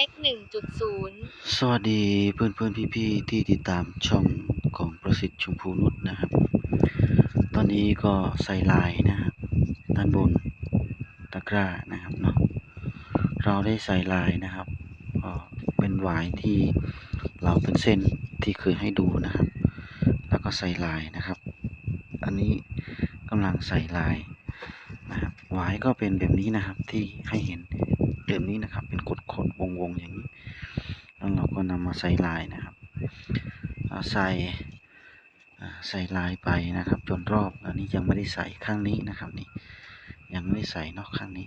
ช็คหนึ่งจุดศูนย์สวัสดีเพื่อนเพื่อนพี่พี่ๆที่ติดตามช่องของประสิทธิ์ชมพูนุชนะครับ ตอนนี้ก็ใส่ลายนะครับด้านบนตะกร้านะครับเนาะเราได้ใส่ลายนะครับก็เป็นหวายที่เราเป็นเส้นที่เคยให้ดูนะครับ แล้วก็ใส่ลายนะครับ อันนี้กำลังใส่ลายนะครับหวายก็เป็นแบบนี้นะครับที่ให้เห็น แบบนี้นะครับ เป็นกดกดวงวงๆอย่างนี้แล้วเราก็นำมาใส่ลายนะครับใส่ใส่ลายไปนะครับ จนรอบอันนี้ยังไม่ได้ใส่ข้างนี้นะครับนี่ยังไม่ได้ใส่นอกข้างนี้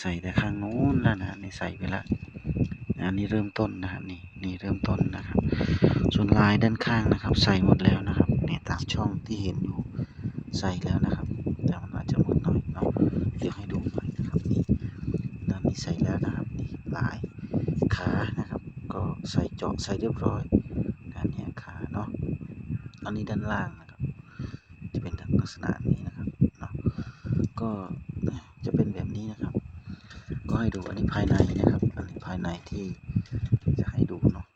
ใส่แต่ข้างโน้นแล้วนะนี่ใส่ไปละอันนี้เริ่มต้นนะครับนี่นี่เริ่มต้นนะครับ ส่วนลายด้านข้างนะครับ ใส่หมดแล้วนะครับเนี่ยตามช่องที่เห็นอยู่ใส่แล้วนะครับแต่มันอาจจะมืดหน่อยเนาะเดี๋ยวให้ดู ใส่แล้วนะครับนี่ลายขานะครับ ก็ใส่เจาะใส่เรียบร้อยด้านเนี้ยขาเนาะอันนี้ด้านล่างนะครับ จะเป็นลักษณะนี้นะครับเนาะก็จะเป็นแบบนี้นะครับ ก็ให้ดูอันนี้ภายในนะครับ อันนี้ภายในที่จะให้ดูเนาะ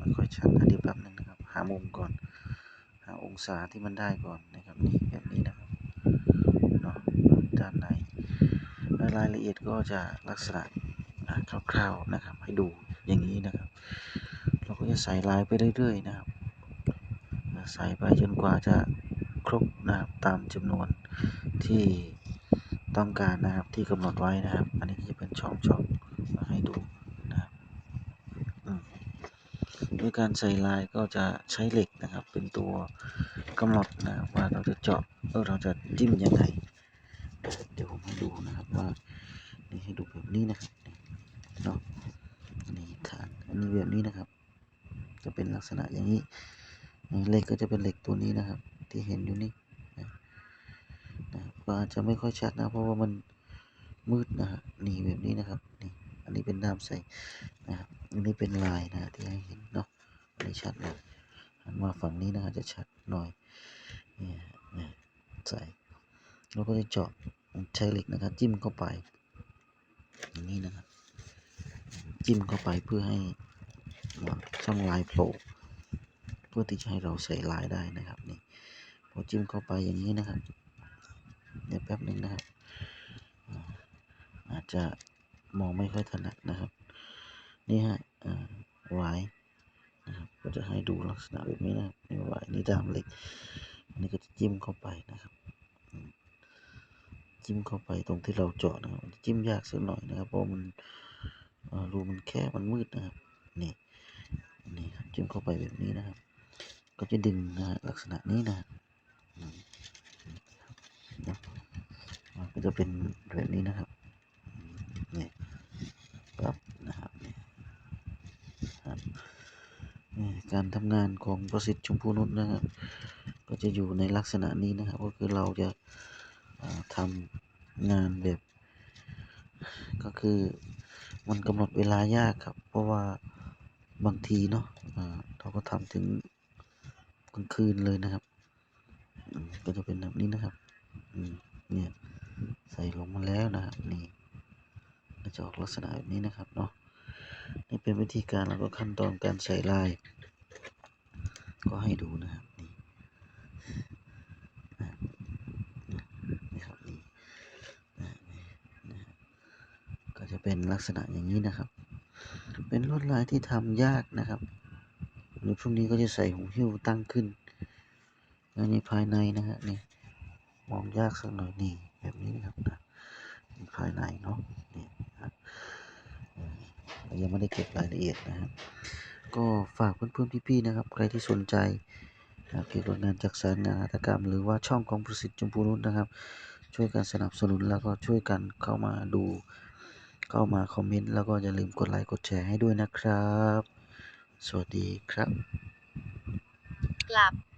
มันค่อยชัดนะเดี๋ยวแป๊บนึงนะครับ หามุมก่อน หาองศาที่มันได้ก่อนนะครับนี่แบบนี้นะครับเนาะด้านใน รายละเอียดก็จะลักษณะคร่าวๆนะครับ ให้ดูอย่างนี้นะครับ เราก็จะใส่ลายไปเรื่อยๆนะครับ ใส่ไปจนกว่าจะครบนะครับตามจำนวนที่ต้องการนะครับที่กำหนดไว้นะครับ อันนี้จะเป็นช่องๆมาให้ดูนะครับอืมโดยการใส่ลายก็จะใช้เหล็กนะครับ เป็นตัวกำหนดนะว่าเราจะเจาะเราจะจิ้มยังไง เดี๋ยวผมให้ดูนะครับว่านี่ให้ดูแบบนี้นะครับเนาะอันนี้ฐานอันนี้แบบนี้นะครับ จะเป็นลักษณะอย่างนี้เหล็กก็จะเป็นเหล็กตัวนี้นะครับ ที่เห็นอยู่นี่นะครับก็อาจจะไม่ค่อยชัดนะ เพราะว่ามันมืดนะฮะนี่แบบนี้นะครับนี่อันนี้เป็นด้ามใส่นะครับอันนี้เป็นลายนะที่ให้เห็นเนาะอันนี้ชัดเลยหันมาฝั่งนี้นะฮะจะชัดหน่อยเนี่ยใส่ แล้วก็จะเจาะใช้เหล็กนะครับ จิ้มเข้าไปอย่างนี้นะครับ จิ้มเข้าไปเพื่อให้ช่องลายโผล่เพื่อที่จะให้เราใส่ลายได้นะครับนี่พอจิ้มเข้าไปอย่างนี้นะครับเดี๋ยวแป๊บหนึ่งนะครับ อาจจะมองไม่ค่อยถนัดนะครับ นี่ฮะวายนะครับก็จะให้ดูลักษณะแบบนี้นะนี่วายนี่ดามเหล็กอันนี้ก็จะจิ้มเข้าไปนะครับ จิ้มเข้าไปตรงที่เราเจาะนะครับจิ้มยากสักหน่อยนะครับ เพราะมันรูมันแคบมันมืดนะครับนี่นี่ครับจิ้มเข้าไปแบบนี้นะครับ ก็จะดึงนะลักษณะนี้นะมันก็จะเป็นแบบนี้นะครับนี่ปั๊บนะครับนี่ครับการทำงานของประสิทธิ์ชมพูนุชนะครับก็จะอยู่ในลักษณะนี้นะครับ ก็คือเราจะ ทำงานแบบ ก็คือมันกำหนดเวลายากครับ เพราะว่าบางทีเนาะเราก็ทำถึงกลางคืนเลยนะครับก็จะเป็นแบบนี้นะครับเนี่ยใส่ลงมาแล้วนะครับนี่จะออกลักษณะแบบนี้นะครับเนาะนี่เป็นวิธีการแล้วก็ขั้นตอนการใส่ลาย ก็ให้ดูนะครับนี่อะนี่ครับนี่อะนี่นะฮะก็จะ เป็นลักษณะอย่างนี้นะครับ เป็นลวดลายที่ทำยากนะครับในพรุ่งนี้ก็จะใส่หูหิ้วตั้งขึ้น แล้วนี่ภายในนะฮะนี่มองยากสักหน่อยนี่แบบนี้นะครับนะนี่ภายในเนาะนี่ครับยังไม่ได้เก็บรายละเอียดนะครับก็ฝากเพื่อนๆพี่ๆนะครับ ใครที่สนใจเกี่ยวกับงานจักสานงานหัตถกรรม หรือว่าช่องของประสิทธิ์จมพูนุชนะครับ ช่วยกันสนับสนุนแล้วก็ช่วยกันเข้ามาดู เข้ามาคอมเมนต์แล้วก็อย่าลืมกดไลค์กดแชร์ให้ด้วยนะครับ สวัสดีครับ กลับ